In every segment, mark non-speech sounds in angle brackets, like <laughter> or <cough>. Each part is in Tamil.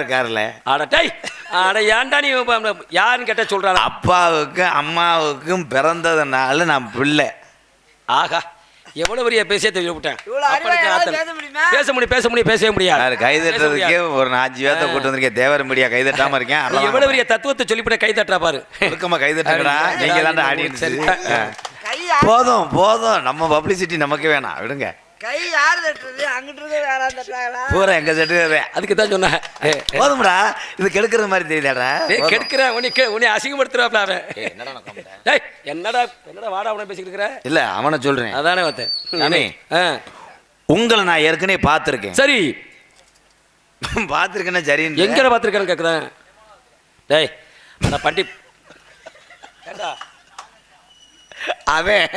இருக்காருல்ல. அட டேய் அட ஏன்டா நீ யாருன்னு கேட்ட சொல்றாங்க அப்பாவுக்கும் அம்மாவுக்கும் பிறந்ததுனால நான் பிள்ளை. ஆகா எவ்வளவு பெரிய பேசிய விட்டேன் அறிவா யாராவது பேச முடியுமா? பேச முடியும் பேச முடியும் பேசவே முடியாது. யாரு கை தட்டுறதுக்கே. ஒரு நாலு பேத்த கூட்டு வந்திருக்கேன் தேவர் மீடியா கை தட்டாம இருக்கேன் எவ்வளவு பெரிய தத்துவத்தை சொல்லிவிட கை தட்டுறா பாரு. ஒழுக்கமா கை தட்டுங்கடா நீங்க தாண்டா ஆடிட்டு சரி. கை யார் போதும் போதும் நம்ம பப்ளிசிட்டி நமக்கு வேணாம் விடுங்க. கை யார் தட்டுறது? அங்கிட்டு இருக்க யாராவது தட்டாங்களா? பூரா எங்க செட்டு அதுக்கு தான் சொன்னேன். போதும்டா. இது கெடுக்கிற மாதிரி தெரியலடா டேய். கெடுக்கிறேன் உன்னை கெ- உன்னை அசிங்கப்படுத்துறாப்ல அவன். என்னடா நான்? டேய் என்னடா என்னடா வாடா உடனே பேசிக்கிட்டு இருக்கிற? இல்ல அவனை சொல்றேன். அதானே பார்த்தேன். ஆ. உங்களை நான் ஏற்கனவே பார்த்துருக்கேன். சரி. பார்த்துருக்கேன்னா சரின்னு எங்கட பார்த்துருக்கேன்னு கேட்குறேன் டேய் அந்த பண்டி. அவன்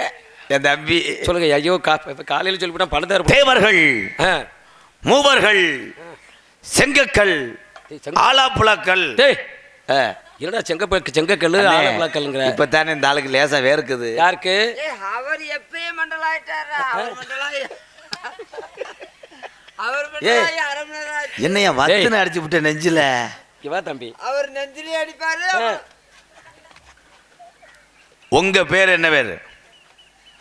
என் தம்பி. சொல்லுங்க ஐயோ கா இப்போ காலையில் சொல்லிவிட்டா பணத்தை இருப்போம் தேவர்கள் ஆ. மூவர்கள் செங்கக்கல் ஆலாப்புழக்கல் என்னடா செங்க செங்கக்கல் ஆலப்பழக்கல்ங்கிற இப்ப தானே இந்த ஆளுக்கு லேசா வேர்க்குது. யாருக்கு? ஏய், அவர் எப்பயே மண்டலாயிட்டாரா? அவர் மண்டலாயி அவர் மண்டலாயி அரை மணி நேரம் ஆச்சு. என்னையா வத்துன்னு அடிச்சு விட்ட நெஞ்சில. இவா தம்பி. அவர் நெஞ்சிலே அடிப்பாரு. உங்க பேர் என்ன பேரு?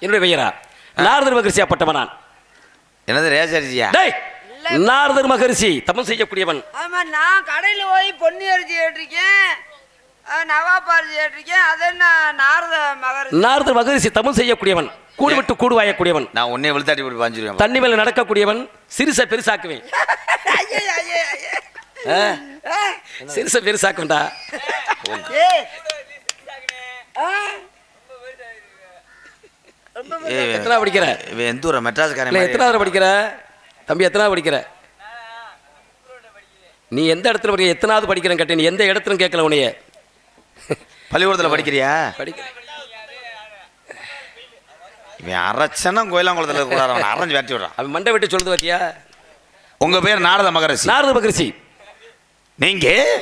என்னுடைய பெயரா? நாரதர் மகரிஷி அப்பட்டவன் நான். என்னது ரேசரிசியா டேய் நாரதர் மகரிஷி தமம் செய்யக்கூடியவன். ஆமா நான் கடையில போய் பொன்னி அரிசி கேட்டிருக்கேன் நவாப் அரிசி கேட்டிருக்கேன் அது என்ன நாரத மகர் நாரதர் மகரிஷி தமம் செய்யக்கூடியவன். கூடு விட்டு கூடு வாயக்கூடியவன். நான் உன்னைய விழுத்தாட்டி போட்டு பாஞ்சிருவேன் தண்ணி மேல நடக்கக்கூடியவன். சிறுச பெருசாக்குவேன். சிறுச பெருசாக்குவேன்டா. ஏய். ஆ. ரொம்ப பெரிய- எத்தனை படிக்கிற? இவன் எந்த ஊர மெட்ராஸ்காரன் எத்தனாவது படிக்கிற? தம்பி எத்தனாவது படிக்கிற? நீ எந்த இடத்துல படிக்கிற? எத்தனாவது படிக்கிறேன்னு கேட்டேன் நீ எந்த இடத்துலன்னு கேட்கல உன்னைய. பள்ளிக்கூடத்துல படிக்கிறியா? படிக்க இவன் அரைச்சனம் கோயிலாங்குளத்துல கூட அவன் அரைஞ்சு வெட்டி விடுறான். அவன் மண்டை விட்டு சொல்லுது பாத்தியா? உங்க பேர் நாரத மகரிஷி. நாரத மகரிஷி. நீங்க?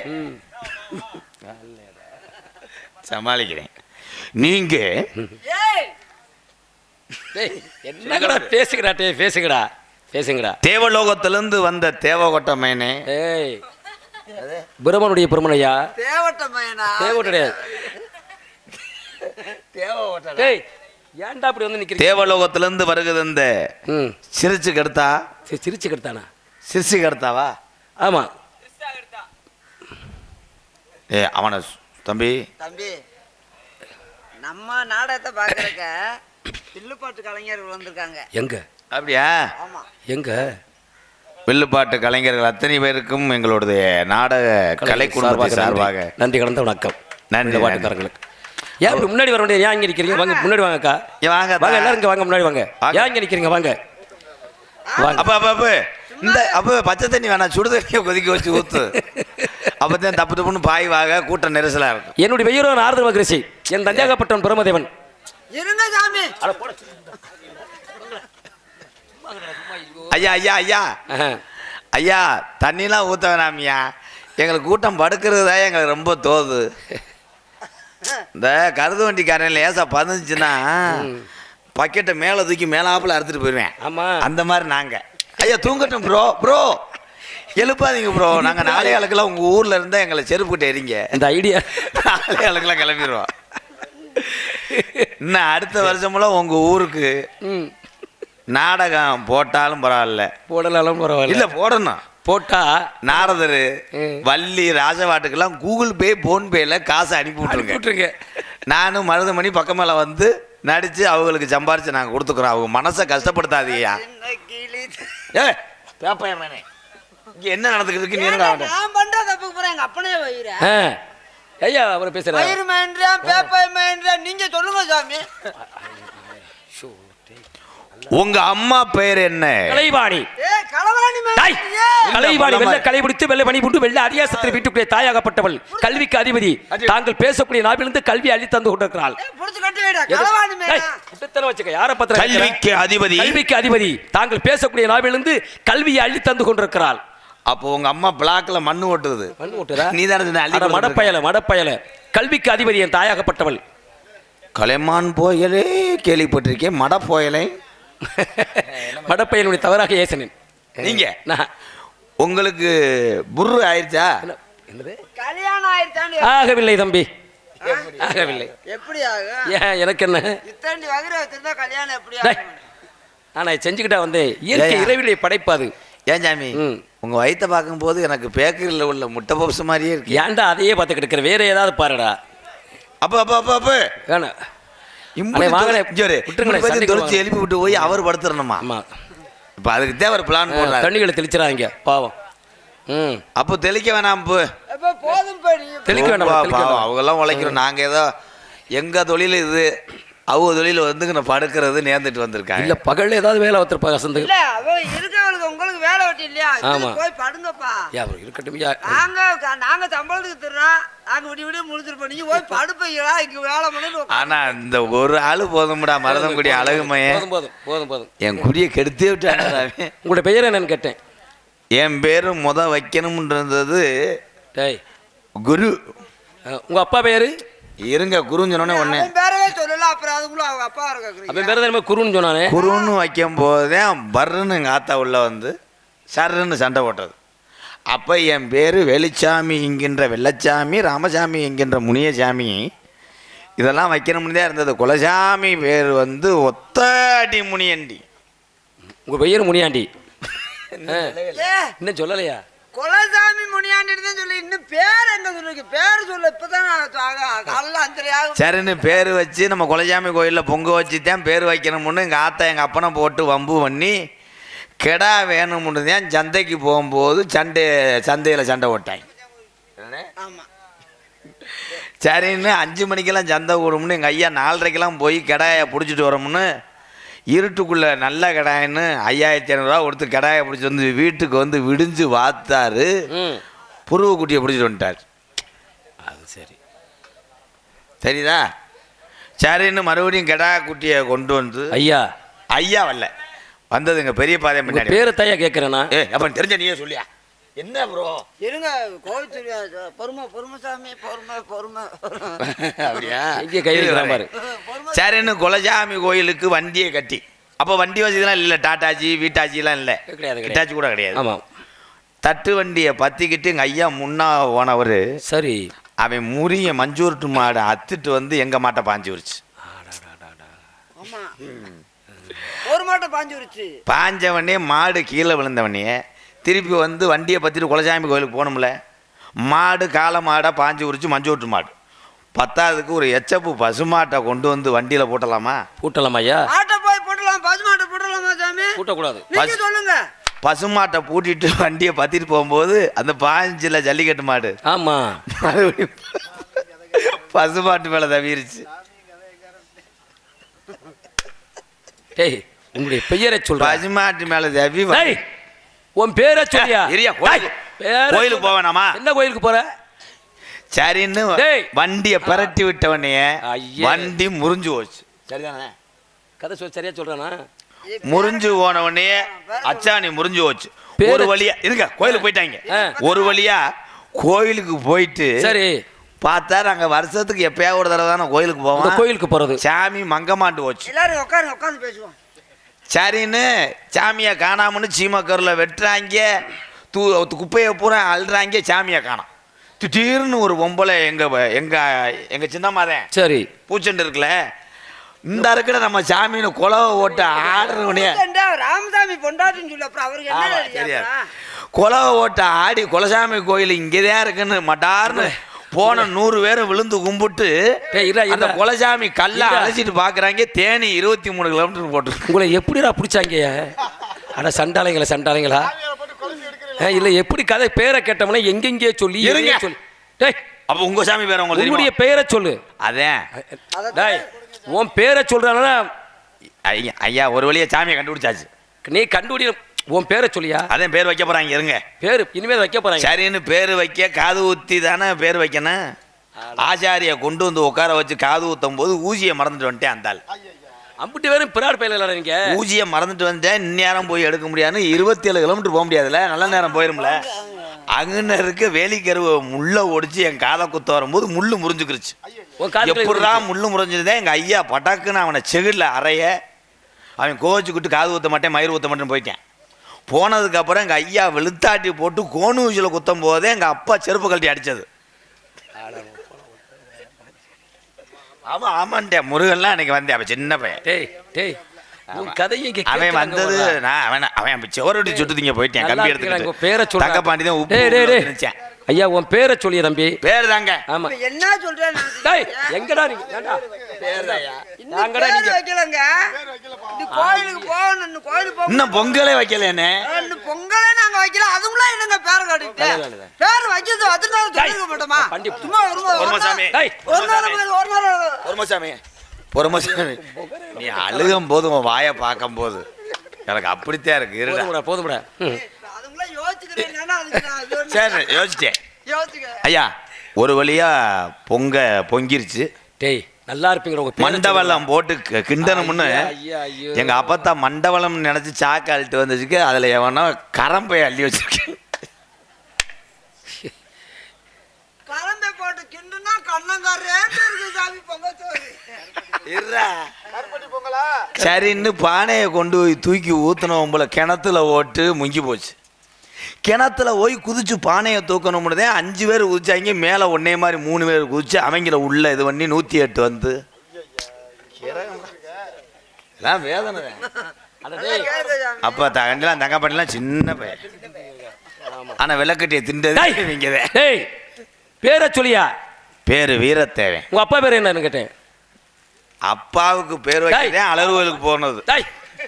சமாளிக்கிறேன். நீங்க? ஏய், டேய் <laughs> என்னங்கடா பேசுங்கடா டே பேசுங்கடா பேசுங்கடா. தேவலோகத்திலிருந்து வந்த தேவகொட்ட மேனே ஏய் பிரம்மனுடைய பிரமனையா தேவட்ட மயனா தேவனுடைய டேய் ஏன்டா அப்படி வந்து நிக்கிறீங்க? தேவலோகத்திலிருந்து வருகிறது இந்த சிரிச்சு கெடுத்தா சரி சிரிச்சு கெடுத்தானா சிரிச்சு கெடுத்தாவா ஆமா. ஏ அவனை தம்பி. தம்பி நம்ம நாடகத்தை பார்க்கறக்க வில்லுப்பாட்டு கலைஞர்கள் வந்திருக்காங்க. எங்க? அப்படியா? ஆமா. எங்க? வில்லுப்பாட்டு கலைஞர்கள் அத்தனை பேருக்கும் எங்களுடைய நாடக கலை குடும்பத்தை சார்பாக நன்றி. கலந்த வணக்கம். நன்றி, இந்த பாட்டுக்காரங்களுக்கு ஏன் இப்படி முன்னாடி வர வேண்டிய ஏன் இங்க நிக்கிறீங்க வாங்க முன்னாடி வாங்கக்கா. வாங்க. வாங்க எல்லாரும் இங்க வாங்க முன்னாடி வாங்க. ஏன் இங்க நிக்கிறீங்க? வாங்க. வாங்க. அப்ப அப்ப அப்ப இந்த அப்ப பச்சை தண்ணி வேணாம். சுடு தண்ணியை கொதிக்க வச்சு ஊத்து. அப்பதான் தப்பு தப்புன்னு பாய் வாக கூட்டம் நெரிசலா இருக்கும். என்னுடைய பெயரோ நாரத மகரிஷி. என் தஞ்சாகப்பட்டவன் பிரமதேவன் இருங்க சாமி. ஐயா ஐயா ஐயா. ஐயா தண்ணிலாம் ஊத்த வேணாமியா எங்களுக்கு கூட்டம் படுக்கிறது தான் எங்களுக்கு ரொம்ப தோது. இந்த கருது வண்டிக்காரன் லேசா பதிஞ்சுன்னா பக்கெட்டை மேலே தூக்கி மேலாப்புல அறுத்துட்டு போயிடுவேன் ஆமா. அந்த மாதிரி நாங்க. ஐயா தூங்கட்டும் ப்ரோ ப்ரோ எழுப்பாதீங்க ப்ரோ நாங்க நாளை ஆளுக்கெல்லாம் உங்க ஊர்ல இருந்தா எங்களை செருப்புட்டு எரிங்க இந்த ஐடியா. நாளை ஆளுக்கெல்லாம் கிளம்பிடுவோம் இன்னும் அடுத்த வருஷமெல்லாம் உங்க ஊருக்கு நாடகம் போட்டாலும் பரவாயில்ல. போடலாம் பரவாயில்ல. இல்ல போடணும். போட்டா நாரதர். வள்ளி ராஜவாட்டுக்கெல்லாம் கூகுள் பே போன் பேல காசு அனுப்பி விட்டுருங்க. நானும் மருதமணி பக்கமேல வந்து நடிச்சு அவங்களுக்கு சம்பாரிச்சு நாங்க கொடுத்துக்குறோம். அவங்க மனசை கஷ்டப்படுத்தாதீயா என்ன கிளி ஏ பேப்பையமேனே இங்க என்ன நடந்துக்கிட்டு இருக்கு? நீ என்னடா ஐயா அவர் பேசுறாரு? வயிறு மயன்றேன் பேப்பர் மயன்றேன் நீங்க சொல்லுங்க சாமி. உங்க அம்மா பெயர் என்ன? கலைவாணி. ஏ களவாணி டாய்! மயன்றியே. கலைவாணி வெள்ள கலை பிடித்து வெள்ளை பணி புண்டு வெள்ள அரியாசத்தில் வீட்டுக்குள்ளே தாயாகப்பட்டவள் கல்விக்கு அதிபதி. தாங்கள் பேசக்கூடிய நாவிலிருந்து கல்வி அள்ளி தந்து கொண்டிருக்கிறாள். கல்விக்கு அதிபதி. கல்விக்கு அதிபதி. தாங்கள் பேசக்கூடிய நாவிலிருந்து கல்வியை அள்ளி தந்து கொண்டிருக்கிறாள். அப்போ உங்க அம்மா பிளாக்ல மண்ணு ஓட்டுது மண்ணு ஓட்டுதா? நீ தானே. மடப்பயல மடப்பயல. கல்விக்கு அதிபதி என் தாயாகப்பட்டவள். கலைமான் போயலே கேள்விப்பட்டிருக்கேன் மட போயலை <laughs> மடப்பயலுடைய தவறாக ஏசனேன். நீங்க? நான் உங்களுக்கு புர்ரு ஆயிடுச்சா கல்யாணம் ஆயிடுச்சான்னு ஆகவில்லை தம்பி. ஆகவில்லை. எப்படி ஆகும் ஏன் எனக்கு என்ன? இத்தண்டி வகிர வச்சிருந்தா கல்யாணம் எப்படி. ஆகும்? ஆனா செஞ்சுக்கிட்டா வந்தேன். இயற்கை. இறைவிலை படைப்பாது. ஏன் சாமி? ம். உங்க வயித்தை பார்க்கும்போது எனக்கு பேக்கரியில் உள்ள முட்டை பப்ஸ் மாதிரியே இருக்கு. ஏன்டா அதையே பார்த்து கிடக்குற வேற ஏதாவது பாருடா. அப்ப அப்ப அப்ப அப்ப. வேணாம். எழுப்பி விட்டு போய் அவர் படுத்துறணுமா ஆமா. இப்ப அதுக்கு தேவை ஒரு பிளான் போடுறாரு. தண்ணிகளை தெளிச்சிடாதீங்க பாவம். ம். அப்போ தெளிக்க வேணாம் தெளிக்க வேண்டாம், தெளிக்க வேண்டாம். அவங்க எல்லாம் உழைக்கிறோம். நாங்க ஏதோ எங்க தொழில் இது? அவங்க தொழில் வந்து நான் படுக்கிறது நேர்ந்துட்டு வந்திருக்காங்க. இல்ல பகல்ல ஏதாவது வேலை வச்சிருப்பா வசந்து வெட்டி இல்லையா? ஆமா. போய் படுங்கப்பா. இருக்கட்டும் நாங்க நாங்க சம்பளத்துக்கு தர்றோம். நாங்க விடிய விடிய முடிச்சிருப்போம். நீங்க போய் படுப்பீங்களா இங்க வேலை பண்ணு ஆனா இந்த ஒரு ஆளு போதும்டா மருதங்குடி அழகுமைய. போதும் போதும் போதும் போதும். என் குடியை கெடுத்தே விட்டாங்க உங்களோட பெயர் என்னன்னு கேட்டேன். என் பேரு முத வைக்கணும்ன்றது டேய். குரு. உங்க அப்பா பேரு? இருங்க குருன்னு சொன்னோடனே ஒண்ணு பேரவே சொல்லல அப்புறம் அதுக்குள்ள அவங்க அப்பா இருக்க அப்ப பேர் குருன்னு சொன்னானே. குருன்னு வைக்கும் போதே பர்ருன்னு எங்கள் ஆத்தா உள்ள வந்து சர்ன்னு சண்டை போட்டது. அப்போ என் பேர் வெளிச்சாமி என்கின்ற வெள்ளச்சாமி ராமசாமி என்கின்ற முனியசாமி. இதெல்லாம் வைக்கணும்னு தான் இருந்தது. குலசாமி பேர் வந்து ஒத்தாடி முனியண்டி. உங்க பெயர் முனியாண்டி. இன்னும் சொல்லலையா. குலசாமி முனியாண்டிட்டு தான் சொல்லி இன்னும் பேர் எங்க சொல்லிருக்கு பேர் சொல்ல இப்பதான் சரின்னு பேர் வச்சு நம்ம குலசாமி கோயிலில் பொங்க வச்சு தான் பேர் வைக்கணும்னு எங்கள் ஆத்தா எங்கள் அப்பனை போட்டு வம்பு பண்ணி கெடா வேணும்னு தான் சந்தைக்கு போகும்போது சண்டை சந்தையில் சண்டை போட்டாங்க. ஆமா. சரின்னு அஞ்சு மணிக்கெல்லாம் சந்தை கூடும்னு எங்கள் ஐயா நாலரைக்கெல்லாம் போய் கடாயை பிடிச்சிட்டு வரோம்னு இருட்டுக்குள்ளே நல்ல கடாயின்னு ஐயாயிரத்தி ஐநூறுரூவா கொடுத்து கடாயை பிடிச்சி வந்து வீட்டுக்கு வந்து விடிஞ்சு வாத்தாரு. ம். புருவ குட்டியை பிடிச்சிட்டு வந்துட்டார். அது சரி. சரிதா சரின்னு மறுபடியும் கெடா குட்டியை கொண்டு வந்து ஐயா. ஐயா வரல வந்தது எங்கள் பெரிய பாதை முன்னாடி. பேரை தாயா கேட்கிறேனா ஏ அப்போ தெரிஞ்ச நீயே சொல்லியா. என்ன ப்ரோ இருங்க கோவில் திருவிழா பொறுமை பொறுமை சாமி பொறுமை பொறுமை. அப்படியா? இங்கே கை வைக்கிறான் பாரு. சரின்னு குலசாமி கோயிலுக்கு வண்டியை கட்டி. அப்போ வண்டி வசதிலாம் இல்லை டாட்டாஜி வீட்டாச்சிலாம் இல்லை. கிடையாது, கிடையாது. கிட்டாச்சி கூட கிடையாது. ஆமா. தட்டு வண்டியை பத்திக்கிட்டு எங்கள் ஐயா முன்னா போனவர் சரி. அவன் முறிய மஞ்சூருட்டு மாடை அத்துட்டு வந்து எங்கள் மாட்டை பாஞ்சு விரிச்சு. ஆமா. ஒரு மாட்டம் பாஞ்சு விடுச்சு பாஞ்சவனே மாடு கீழே விழுந்தவனே திருப்பி வந்து வண்டியை பற்றிட்டு குலசாமி கோயிலுக்கு போகணும்ல. மாடு காளை மாடை பாஞ்சு உரிச்சு மஞ்சூட்டு மாடு. பத்தாவதுக்கு ஒரு எச்சப்பு பசுமாட்டை கொண்டு வந்து வண்டியில் போட்டலாமா? பூட்டலாம் ஐயா. மாட்டை போய் போட்டலாம் பசு மாட்டை போட்டலாமா சாமி? பூட்டக்கூடாது. நீங்க பசு- சொல்லுங்க. பசுமாட்டை பூட்டிட்டு வண்டியை பத்திட்டு போகும்போது அந்த பாஞ்சில் ஜல்லிக்கட்டு மாடு. ஆமா. மறுபடியும் <laughs> பசுமாட்டு மேலே தவிருச்சு. டேய் உங்களுடைய பெயரை சொல்றா. பசுமாட்டு மேலே தவி உன் பேரை சொல்லியா இரியா, கோயிலுக்கு- பேரை கோயிலுக்கு சொல்லு. போவேனாமா? என்ன கோயிலுக்கு போற? சரின்னு டேய். வண்டியை பிரட்டி விட்டவனே ஐயே. வண்டி முறிஞ்சு போச்சு. சரிதானே? கதை சொல் சரியா சொல்றானா? முறிஞ்சு போனவனே அச்சாணி முறிஞ்சு போச்சு. ஒரு வழியா இருங்க கோயிலுக்கு போயிட்டாங்க. ஒரு வழியா கோயிலுக்கு போயிட்டு சரி. பார்த்தா நாங்க வருஷத்துக்கு எப்பயாவது ஒரு தடவை தானே கோயிலுக்கு போவோம் கோயிலுக்கு போறது. சாமி மங்கமாண்டு போச்சு. எல்லாரும் உட்காருங்க உட்காந்து பேசுவோம். சரின்னு சாமியை காணாமன்னு சீமக்கரில் வெட்டுறாங்க தூ குப்பையை பூரா அழுறாங்க சாமியை காணோம். திடீர்னு ஒரு பொம்பளை எங்க எங்க எங்க சின்னம்மாதேன் சரி. பூச்செண்டு இருக்குல்ல இந்த இருக்கிற நம்ம சாமின்னு குலவை ஓட்டு ஆடுறவனே ராமசாமி பொண்டாட்டின்னு சொல்லு அப்புறம் அவருக்கு என்ன தெரியாது. குலவை ஓட்ட ஆடி குலசாமி கோயில் இங்கேதான் இருக்குன்னு மட்டார்னு போன நூறு பேரை விழுந்து கும்பிட்டு அந்த. குலசாமி கல்ல. அழைச்சிட்டு பாக்குறாங்க. தேனி இருபத்தி மூணு கிலோமீட்டர் போட்டு உங்களை எப்படிடா பிடிச்சாங்க? அட சண்டாளைங்களா சண்டாளைங்களா? இல்ல எப்படி கதை பேரை கேட்டோம்னா எங்கெங்கே சொல்லி சொல்லி? டேய் அப்ப உங்க சாமி பேர் உங்களுக்கு? பெயரை சொல்லு. அதான் டேய் உன் பேரை சொல்றானா? ஐயா ஐயா ஒரு வழியா சாமியை கண்டுபிடிச்சாச்சு. நீ கண்டுபிடி உன் பேரை சொல்லியா? அதான் பேர் வைக்க போறாங்க இருங்க. பேரு இனிமேல் வைக்க போறாங்க. சரின்னு பேர் வைக்க காது ஊத்தி தானே பேர் வைக்கணும் ஆச்சாரிய கொண்டு வந்து உட்கார வச்சு காது ஊத்தும் போது ஊசியை மறந்துட்டு வந்துட்டேன் அந்த ஆள். அம்பிட்டு பேரும் பிராட் பயில நீங்க. ஊசியை மறந்துட்டு வந்துட்டேன் இந்நேரம் போய் எடுக்க முடியாதுன்னு இருபத்தி ஏழு கிலோமீட்டர் போக முடியாதுல்ல? நல்ல நேரம் போயிரும்ல? அங்கன்னு இருக்க வேலிக்கருவை முள்ள ஒடிச்சு என் காதை குத்த வரும்போது முள்ளு முறிஞ்சுக்கிருச்சு. எப்படிடா முள்ளு முறிஞ்சிருந்தேன் எங்க ஐயா பட்டாக்குன்னு அவனை செகுல அறைய அவன் கோவச்சுக்கிட்டு காது ஊத்த மாட்டேன் மயிர் ஊத்த மாட்டேன்னு போயிட்டேன். போனதுக்கப்புறம் எங்கள் ஐயா வெளுத்தாட்டி போட்டு கோணு ஊசியில் குத்தும் போதே எங்கள் அப்பா செருப்பு கழட்டி அடிச்சது. ஆமா ஆமாண்டே முருகன்லாம் அன்னைக்கு வந்தேன் அப்போ சின்ன பையன். டேய் டேய். உன் கதையை இங்க அவன் வந்தது. நான் அவன் அவன் அப்ப செவரொட்டி சுட்டுதிங்க போயிட்டேன். கம்பி. எடுத்துக்கிட்டு. பேரை சொல்றா. தக்க பாண்டி தான் உப்பு ஐயா உன் பேரை சொல்லிய தம்பி. பேர் தாங்க. ஆமா. என்ன நினைச்சீங்க? எங்கடா நீங்க நாங்கடா நீங்க. வைக்கலங்க. கோயிலுக்கு போகணும் கோயிலுக்கு போகணும். இன்னும் பொங்கலே வைக்கலண்ணே இன்னும் பொங்கலே நாங்க வைக்கல. அதுக்குள்ள என்னங்க பேர் கட்டிட்டு பேர் வைக்கிறது அதனால மாட்டோமா? பண்டி. சும்மா ஒரு ஒரு நாள் பொறுமசாமி நீ அழுகும் போது உன் வாயை பார்க்கும் போது எனக்கு அப்படித்தான் இருக்கு. இருடா. போதும்டா சரி யோசிச்சேன் ஐயா ஒரு வழியா பொங்க பொங்கிருச்சு. டேய் நல்லா இருப்பீங்க மண்டவளம் போட்டு கி- கிண்டணும்னு ஐயா, ஐயா, ஐயோ. எங்க அப்பத்தா மண்டவளம் நினைச்சு சாக்கு அழுட்டு வந்துச்சுக்கு அதுல எவனோ கரம்பை அள்ளி வச்சிருக்கேன். கலந்தை போட்டு கிண்டுனா கண்ணங்காரே இருக்கு சாமி பொங்க சோறு. சரின்னு பானையை கொண்டு போய் தூக்கி ஊத்துனவன் போல கிணத்துல ஓட்டு முங்கி போச்சு. கிணத்துல போய் குதிச்சு பானையை தூக்கணும்னு தான் அஞ்சு பேர் குதிச்சாங்க மேலே ஒன்னே மாதிரி மூணு பேர் குதிச்சு அவங்கள உள்ள இது பண்ணி நூற்றி எட்டு வந்து. எல்லாம் வேதனை. அப்போ தகண்டெல்லாம் தங்க பண்ணலாம் சின்ன பையன். ஆனால் விளக்கட்டியை திண்டது. இவங்க பேரை சொல்லியா? பேரு வீரத்தேவன். உங்க அப்பா பேர் என்னன்னு கேட்டேன். அப்பாவுக்கு பேர் வைக்கிறேன் அலறுவலுக்கு போனது.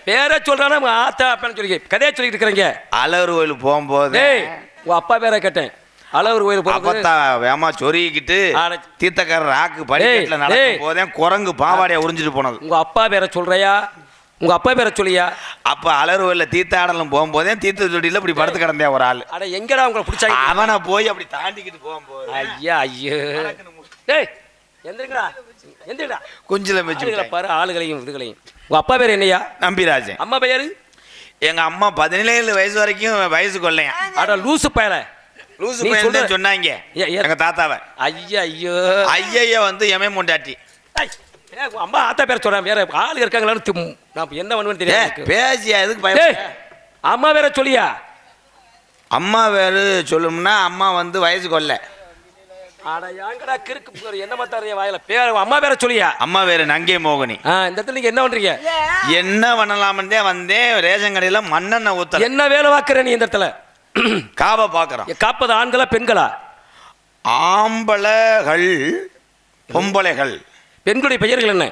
பேரை சொல்றானா ஆத்தா அப்பன்னு சொல்லி கதையை சொல்லிட்டு இருக்கிறீங்க. அலறுவலுக்கு போகும்போது டேய் உங்க அப்பா பேரை கேட்டேன். அளவர் கோயில் போகும்போது அப்பத்தா வேமா சொருகிக்கிட்டு ஆட- தீர்த்தக்கார ராக்கு படிக்கட்டில் நடக்கும். போதே குரங்கு பாவாடையை உறிஞ்சிட்டு போனது. உங்க அப்பா பேரை சொல்றியா? உங்க அப்பா பேரை சொல்லியா? அப்ப அலறுவல்ல தீர்த்தாடலும் போகும்போதே தீர்த்த தொட்டியில இப்படி படுத்து கிடந்தேன் ஒரு ஆள். அட எங்கடா உங்களை பிடிச்சாங்க? அவனை போய் அப்படி தாண்டிக்கிட்டு போகும்போது. ஐயா ஐயோ. டேய் எந்திரங்கடா. எந்திரடா. குஞ்சில வச்சு பாரு ஆளுகளையும் இதுகளையும். உங்க அப்பா பேர் என்னையா நம்பிராஜன். அம்மா பேரு எங்க அம்மா பதினேழு வயசு வரைக்கும் வயசு கொள்ளையன். அட லூசு பயல. லூசு நீ பையன் சொல்ற- தான் சொன்னாங்க எங்க தாத்தாவை. ஐயா ஐயோ. ஐயைய வந்து எமே முண்டாட்டி அம்மா ஆத்தா பேர் சொல்றேன் வேற ஆளு இருக்காங்களான்னு நான் என்ன பண்ணுவேன்னு தெரியாது. பேசியா? எதுக்கு பயம் அம்மா பேரை சொல்லியா? அம்மா வேறு சொல்லணும்னா அம்மா வந்து வயசு கொல்ல ஏங்கடா கிறுக்கு புகர் என்ன மாத்தாரிய வாயில? பேர் அம்மா பேரை சொல்லியா? அம்மா வேறு நங்கை மோகினி. இந்த இடத்துல நீங்க என்ன பண்றீங்க? என்ன பண்ணலாம்னே வந்தேன். ரேஷன் கடையில மண்ணெண்ணெய் ஊத்த என்ன வேலை வாக்குற நீ இந்த இடத்துல? காவை பார்க்குறோம். காப்பது ஆண்களா பெண்களா? ஆம்பளைகள் பொம்பளைகள். பெண்களுடைய பெயர்கள் என்ன?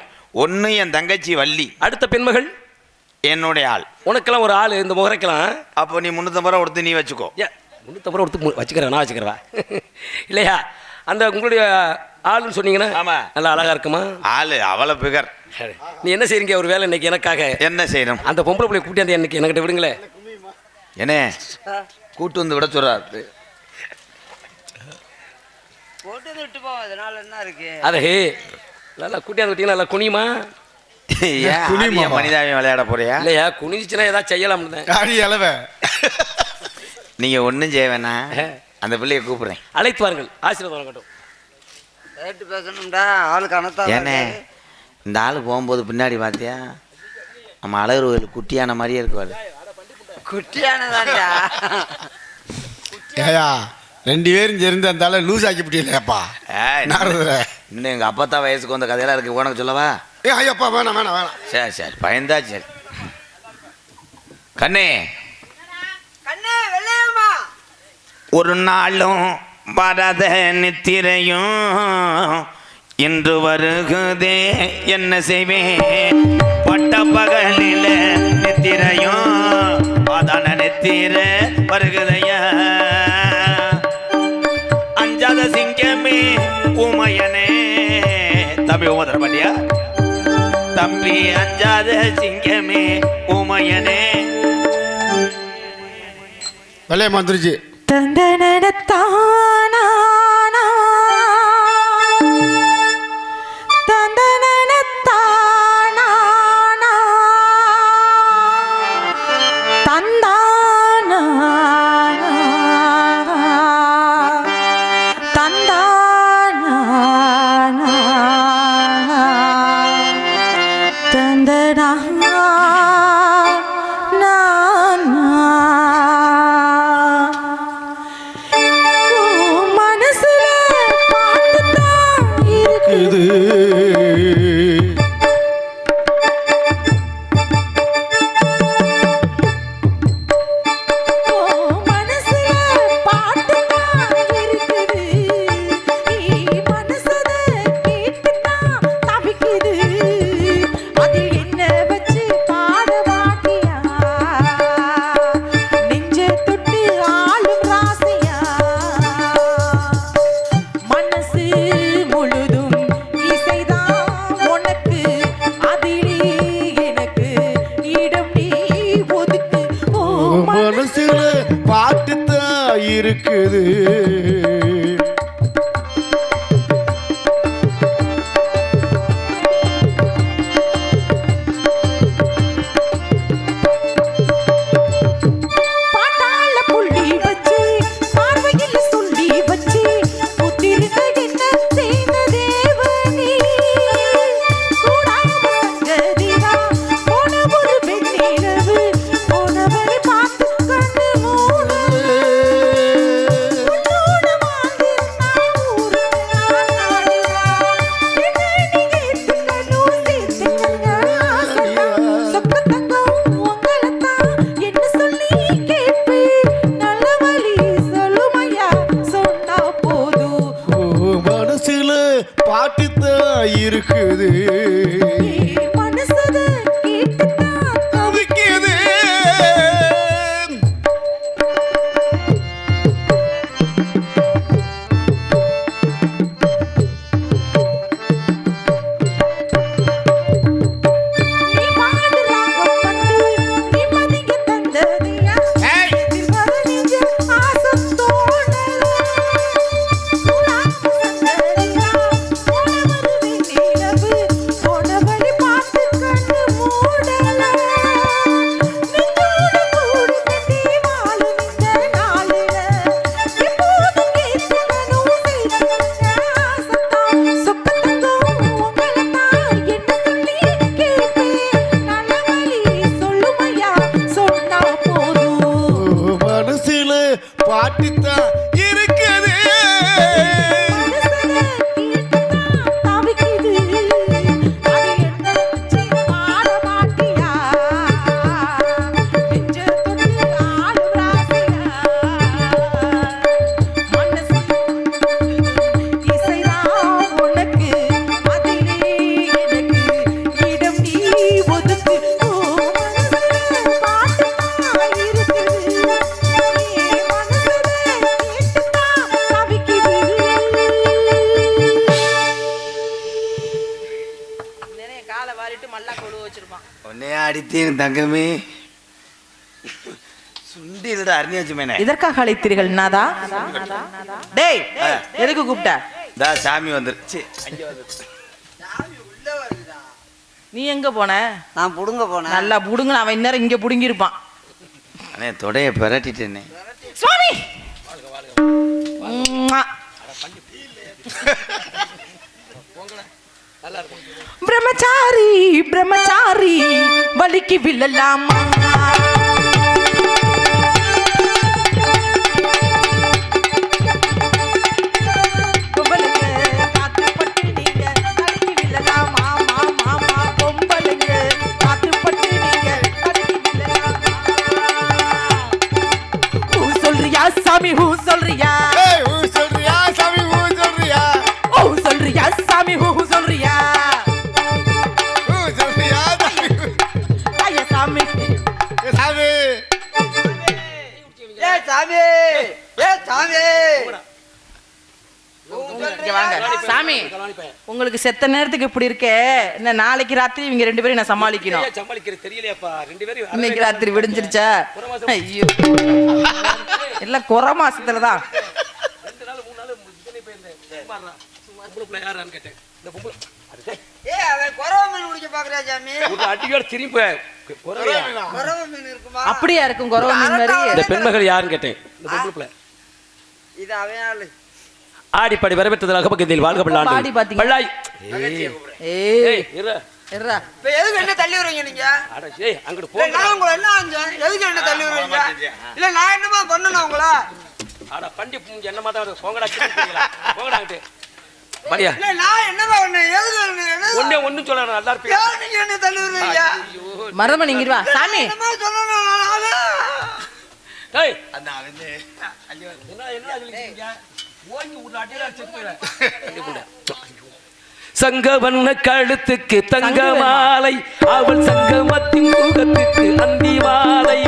ஒன்று என் தங்கச்சி வள்ளி. அடுத்த பெண்மகள்? என்னுடைய ஆள். உனக்கெல்லாம் ஒரு ஆள் இந்த முகரைக்கெல்லாம். அப்போ நீ முந்நூற்றம்பது ரூபா கொடுத்து நீ வச்சுக்கோ. முன்னூத்தம்பது ரூபா கொடுத்து வச்சுக்கிறேன் நான் வச்சுக்கிறவா? இல்லையா? அந்த உங்களுடைய ஆளுன்னு சொன்னீங்கன்னா ஆமா. நல்லா அழகா இருக்குமா? ஆள் அவ்வளோ பிகர். நீ என்ன செய்றீங்க? ஒரு வேலை இன்னைக்கு எனக்காக. என்ன செய்யணும்? அந்த பொம்பளை பிள்ளை கூட்டியாந்து எனக்கு என்கிட்ட விடுங்களேன். என்ன கூட்டு வந்து விட சொல்றாரு போட்டு வந்து விட்டு போவோம் அதனால என்ன இருக்கு? அதை நல்லா கூட்டியாந்து விட்டீங்கன்னா நல்லா குனியுமா? ஏன் ஆதிய மனிதாவியம் விளையாட போறியா? இல்லையா குனிஞ்சிச்சுன்னா ஏதாவது செய்யலாம்னு தான் நீங்க ஒன்றும் செய்ய வேணாம். அந்த பிள்ளைய கூப்பிடுறேன். அழைத்து வாருங்கள். ஆசீர்வாதம் வழங்கட்டும் ரேட்டு பேசணும்டா. ஆள் கணத்தா ஏனே இந்த ஆள் போகும்போது பின்னாடி பார்த்தியா நம்ம அழகு கோயில் குட்டியான மாதிரியே இருக்குவாள் குட்டியானதாண்டா ஏயா ரெண்டு பேரும் சேர்ந்து அந்த ஆளை லூஸ் ஆக்கி நாரதரே. இன்னும் எங்கள் அப்பத்தா வயசுக்கு வந்த கதையெல்லாம் இருக்கு. உனக்கு சொல்லவா? ஏ ஐயப்பா வேணாம் வேணாம் வேணாம். சரி சரி பயந்தா சரி கண்ணே ஒரு நாளும் வரத நித்திரையும் இன்று வருகுதே என்ன செய்வேன்? பட்ட பகலில நித்திரையும் அதான நித்திர வருகுதையா. அஞ்சாத சிங்கமே உமையனே. தம்பி உமதர பாட்டியா? தம்பி அஞ்சாத சிங்கமே உமையனே. வெள்ளைய வந்துருச்சு தந்தனனத்தானா இருக்குது. இருக்குது. இருக்குது தங்கமே. சுண்டி இல்லடா அறிஞ்சாச்சு மேனே இதற்காக அழைத்தீர்கள் நாதா? டேய் எதுக்கு கூப்பிட்ட? தா சாமி வந்துருச்சு நீ எங்க போன? நான் புடுங்க போனேன். நல்லா புடுங்க அவன் இந்நேரம் இங்க புடுங்கி இருப்பான் அண்ணே தொடைய பிரட்டிட்டேனே. சுவாமி. <laughs> பிரம்மச்சாரி பிரம்மச்சாரி வலிக்கு விழலாமா சாமி ஹூ சாமி. ஏ சாமி. சாமி உங்களுக்கு செத்த நேரத்துக்கு இப்படி இருக்கே? என்ன நாளைக்கு ராத்திரி இவங்க ரெண்டு பேரும் நான் சமாளிக்கணும். சமாளிக்கிறது தெரியலையாப்பா? ரெண்டு பேரும் இன்னைக்கு ராத்திரி விடிஞ்சிருச்சா? ஐயோ. எல்லாம் குறை மாசத்துல தான் யாரான்னு கேட்டேன் இந்த பொம்பளை ஏ அவன் குறவ மீன் குடிக்க அப்படியா இருக்கும் குறவை மீன் மாதிரி? இந்த பெண்மகள் யாருன்னு கேட்டேன். இது அவன் ஆளு. ஆடிப்பாடி வரவேற்றதாக பக்கத்தில் வாழ்க பாடி பல்லாண்டு பாத்தீங்க. பல்லாய் ஏய். இரு. எதுக்கு என்ன தள்ளி வருவீங்க நீங்க? அங்கிட்டு போ நான் உங்களை என்ன ஆஞ்சேன் எதுக்கு என்ன தள்ளி வருவீங்க? இல்ல நான் என்னமா பண்ணணும் உங்கள? அட பண்டி என்ன மாத்தா போங்கடா? போங்கடா மரியா. இல்ல நான் என்னமா பண்ணேன் எதுக்கு ஒண்ணே ஒண்ணும் சொல்ல நல்லா இருப்பீங்க ஏன் நீங்க என்ன தள்ளி வருவீங்க மருதமணி இங்க வா சாமி. என்னமா சொல்லணும் நானு? ஏய் அந்த அவன் என்ன என்ன சொல்லிருக்கீங்க ஓங்கி ஒரு அடியில செத்து சங்கவண்ண கழுத்துக்கு தங்க மாலை அவள் சங்கமத்தின் முகத்துக்கு அந்தி மாலை.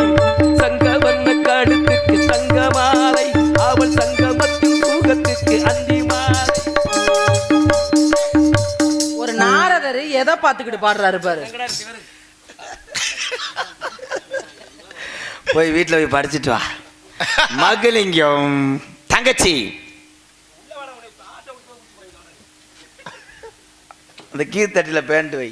சங்கவண்ண கழுத்துக்கு தங்க மாலை அவள் சங்கமத்தின் முகத்துக்கு அந்தி எதை பாத்துக்கிட்டு பாடுறாரு பாரு. போய் வீட்டில் போய் படிச்சுட்டு வா. மகளிங்கம் தங்கச்சி. அந்த கீழ்த்தட்டில் பேண்ட் வை.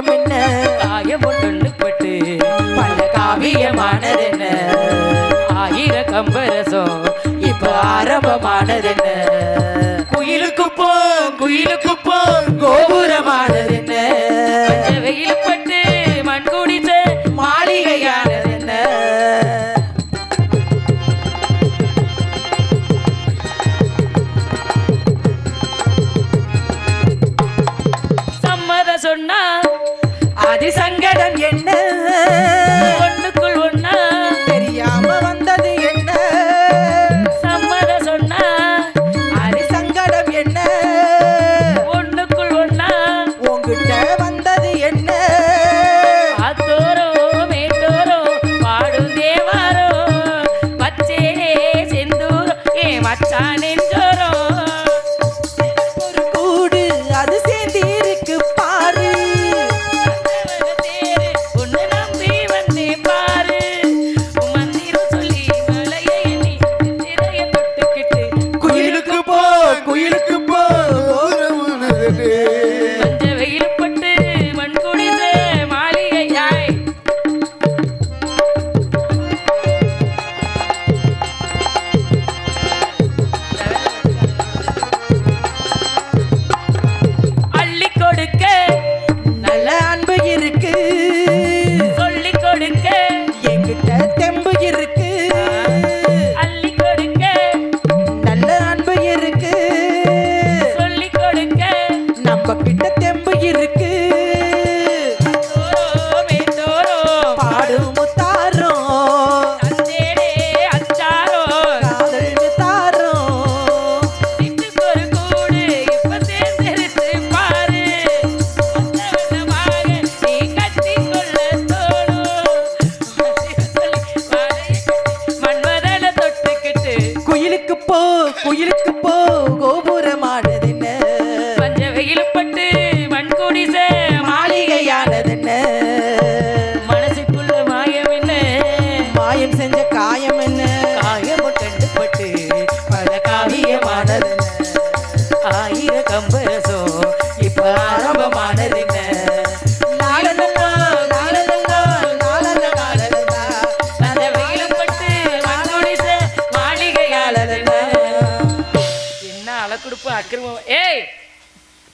காயம் என்ன காயம் ஒன்றுபட்டு பல காவியமானது என்ன ஆயிர கம்பரசம் இப்ப ஆரம்பமானது என்ன குயிலுக்கு போ குயிலுக்கு போ கோபுரமானது என்ன மஞ்ச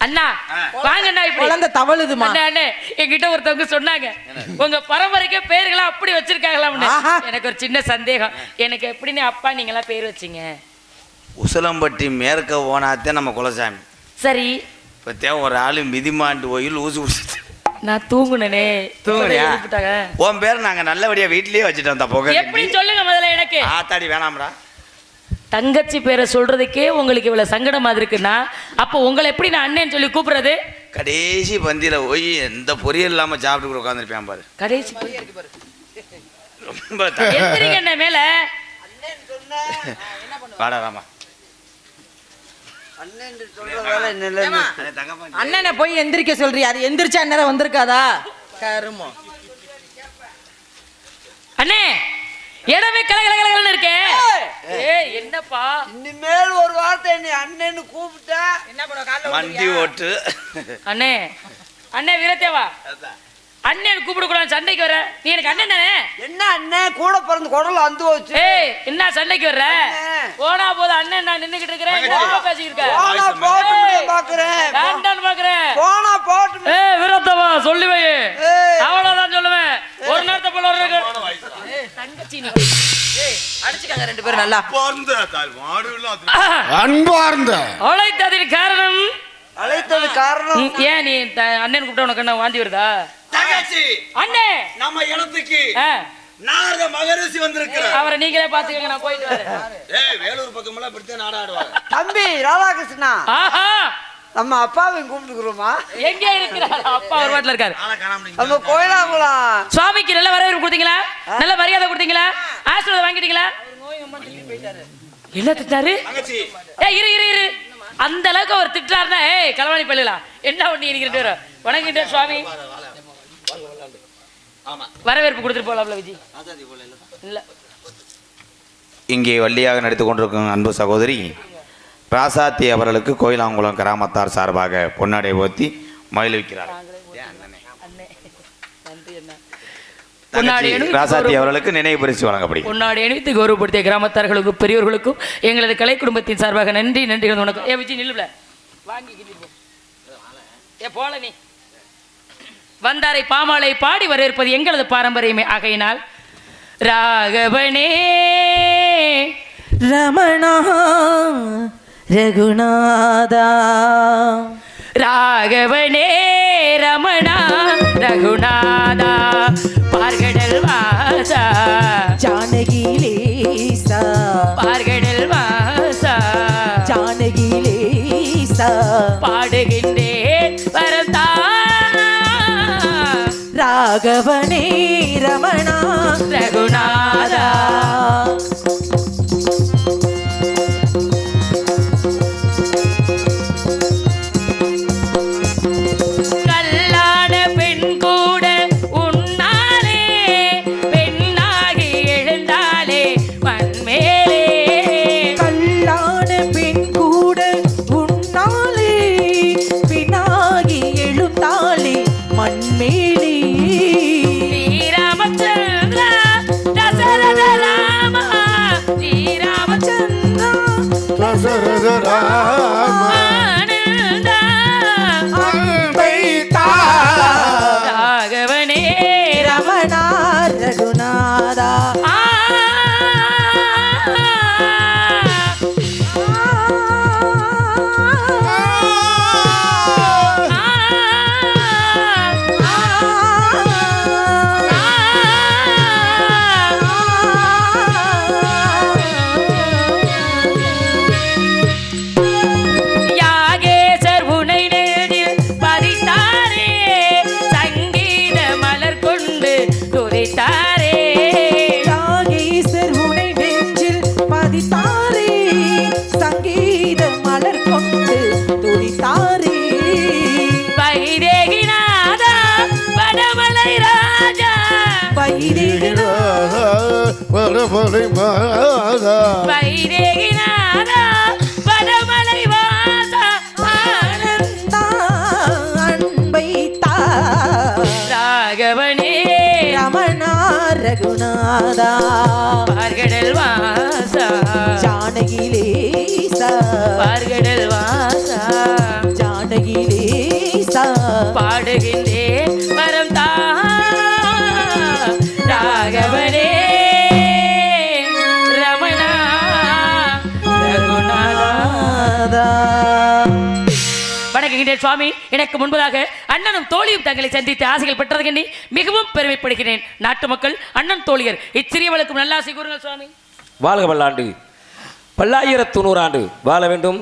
அண்ணா வாங்க அண்ணா இப்படி. குழந்தை தவழுதுமா? அண்ணே அண்ணே என்கிட்ட ஒருத்தவங்க சொன்னாங்க. உங்க பரம்பரைக்கே பேர்களா அப்படி வச்சிருக்காங்களாம்னு. எனக்கு ஒரு சின்ன சந்தேகம். எனக்கு எப்படின்னு அப்பா நீங்களா பேர் வச்சீங்க? உசலம்பட்டி மேற்க போனாத்தே நம்ம குலசாமி. சரி. இப்போ ஒரு ஆளு மிதிமாண்டு கோயில் ஊசி குடிச்சிட்டு. நான் தூங்குனனே. எழுப்பிட்டாங்க. உன் பேர் நாங்கள் நல்லபடியாக வீட்லயே வச்சுட்டோம் புகை எப்படி சொல்லுங்க முதல்ல எனக்கு. ஆத்தாடி வேணாம்டா. தங்கச்சி பேரை சொல்றதுக்கே உங்களுக்கு இவ்வளவு சங்கடமா இருக்குன்னா அப்போ உங்களை எப்படி நான் அண்ணன் சொல்லி கூப்பிடுறது? கடைசி பந்தியில் போய் எந்த பொரியல் இல்லாமல் சாப்பிட்டு உட்காந்துருப்பேன் பாரு. கடைசி ரொம்ப என்ன மேல. வாடா ராமா அண்ணன் அண்ணனை போய் எந்திரிக்க சொல்றியா? அது எந்திரிச்சா நேரம் வந்திருக்காதா? கருமோ அண்ணே இடமே கல கல கலன்னு இருக்கே. ஏய் என்னப்பா? இனிமேல் ஒரு வார்த்தை என்னை அண்ணன்னு கூப்பிட்டா என்ன பண்ண வண்டி ஓட்டு. <laughs> அண்ணே அண்ணே வீரத்தேவா. அண்ணன் கூப்பிட கூடாது சண்டைக்கு வர. நீ எனக்கு அண்ணன் தானே? என்ன அண்ணன் கூட பிறந்து குடல் அந்து வச்சு ஏய் என்ன சண்டைக்கு வர்ற. போனா போது அண்ணன் நான் நின்னுகிட்டு இருக்கிறேன். பேசிக்கிட்டு இருக்க. போனா போட்டு பாக்குறேன். வேண்டான்னு பாக்குறேன். போனா போட்டு ஏய் வீரத்தேவா சொல்லி வை. அவ்வளவுதான் சொல்லுவேன் ஒரு நேரத்தை போல ஒரு தங்கச்சி நீ. அடிச்சுக்காங்க ரெண்டு பேரும் நல்லா. அன்பார்ந்த அழைத்ததில் காரணம்? அழைத்தது காரணம்? ம், ஏன் நீ அண்ணன் கூப்பிட்ட உனக்கு என்ன வாந்தி வருதா? அண்ணே! நம்ம இடத்துக்கு ஆ, நாரத மகரிஷி வந்திருக்கிற அவரை நீங்களே பாத்துக்கங்க நான் போயிட்டு வரேன். ஏய் வேலூர் பக்கமெல்லாம் இப்படித்தான் நாடாடுவாங்க. தம்பி ராதாகிருஷ்ணா. ஆஹா! நம்ம அப்பாவையும் கூப்பிட்டுக்கிறோமா எங்க இருக்கிறார்? அப்பா ஒரு வாட்டில இருக்காரு. நம்ம கோயிலாங்குளம் சுவாமிக்கு நல்ல வரவேற்பு கொடுத்தீங்களா? நல்ல மரியாதை கொடுத்தீங்களா? ஆசீர்வாதம் வாங்கிட்டீங்களா? என்ன திட்டாரு? ஏய் இரு இரு இரு. அந்த அளவுக்கு அவர் திட்டாருன்னா ஏய் களவாணி பள்ளிகளா என்ன பண்ணி நீங்க ரெண்டு பேரும்? வணங்கிட்ட சுவாமி. வரவேற்பு கொடுத்துட்டு போலாம்ல விஜி. இல்ல. இங்கே வள்ளியாக நடித்து கொண்டிருக்கும் அன்பு சகோதரி ராசாத்தி அவர்களுக்கு கோயிலாங்குளம் கிராமத்தார் சார்பாக பொன்னாடை ஓத்தி மகிழ்விக்கிறார் ராசாத்தி அவர்களுக்கு நினைவு பரிசு வழங்கப்படுகிறது. பொன்னாடை அணிவித்து கௌரவப்படுத்திய கிராமத்தார்களுக்கும் பெரியோர்களுக்கும் எங்களது கலை குடும்பத்தின் சார்பாக நன்றி நன்றி வணக்கம். ஏ விஜய் நில்லுல. ஏ போல நீ. வந்தாரை பாமாலை பாடி வரவேற்பது எங்களது பாரம்பரியமே. ஆகையினால் ராகவனே ரமணா ரகுநாதா. ராகவனே ரமணா ரகுநாதா பார்கடல் வாசா. ஜானகிலேசா பார்கடல் வாசா. ஜானகிலேசா பாடுகின்றேன் வரதா ராகவனே ரமணா. ரகுநாதா. வைதேகினா. வடமலை மாதா வைதேகிநாதா வடமலை வாசா ஆனந்தா அன்பை தா ராகவனே. ரமணா ரகுநாதா. பார்கடல் வாசா. ஜானகிலேசா பார்கடல் வாசா. ஜானகிலே தா வணங்குகின்றேன் சுவாமி எனக்கு முன்பதாக அண்ணனும் தோழியும் தங்களை சந்தித்து ஆசைகள் பெற்றதுக்கு மிகவும் பெருமைப்படுகிறேன். நாட்டு மக்கள் அண்ணன் தோழியர் இச்சிறியவளுக்கும் நல்லாசை கூறுங்கள் சுவாமி. வாழ்க பல்லாண்டு பல்லாயிரத்து நூறாண்டு வாழ வேண்டும்.